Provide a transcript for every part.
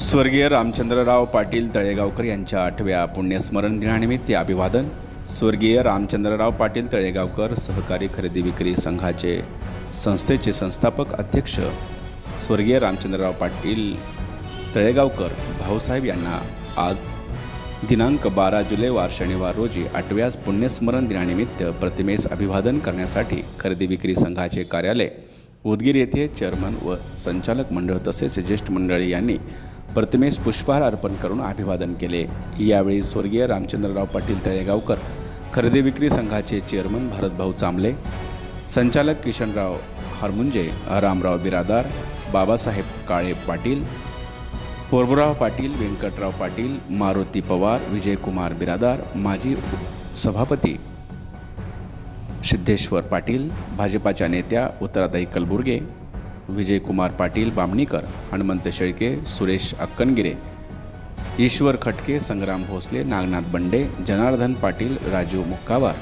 स्वर्गीय रामचंद्रराव पाटील तळेगावकर यांच्या आठव्या पुण्यस्मरण दिनानिमित्त अभिवादन. स्वर्गीय रामचंद्रराव पाटील तळेगावकर सहकारी खरेदी विक्री संघाचे संस्थेचे संस्थापक अध्यक्ष. स्वर्गीय रामचंद्रराव पाटील तळेगावकर भाऊसाहेब यांना आज दिनांक बारा जुलै वार शनिवार रोजी आठव्यास पुण्यस्मरण दिनानिमित्त प्रतिमेस अभिवादन करण्यासाठी खरेदी विक्री संघाचे कार्यालय उदगीर येथे चेअरमन व संचालक मंडळ तसेच ज्येष्ठ मंडळी यांनी प्रतिमेस पुष्पहार अर्पण करून अभिवादन केले. यावेळी स्वर्गीय रामचंद्रराव पाटील तळेगावकर खरेदी विक्री संघाचे चेअरमन भारतभाऊ चांबले संचालक किशनराव हरमुंजे रामराव बिरादार बाबासाहेब काळे पाटील होरबुराव पाटील व्यंकटराव पाटील मारुती पवार विजयकुमार बिरादार माजी सभापती सिद्धेश्वर पाटील भाजपाच्या नेत्या उत्तराताई कलबुर्गे विजयकुमार पाटील बामणीकर हनुमंत शेळके सुरेश अक्कनगिरे ईश्वर खटके संग्राम भोसले नागनाथ बंडे जनार्दन पाटील राजू मुक्कावार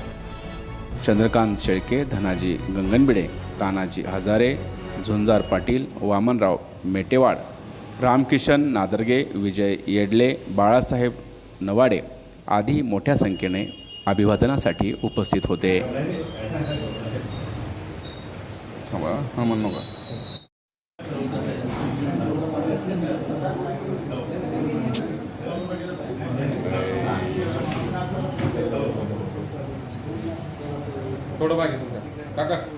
चंद्रकांत शेळके धनाजी गंगनबिडे तानाजी हजारे झुंजार पाटील वामनराव मेटेवाड रामकिशन नादर्गे विजय येडले बाळासाहेब नवाडे आदी मोठ्या संख्येने अभिवादनासाठी उपस्थित होते. थांबा, हा म्हणू नका. थोडं बाकी सुद्धा काका.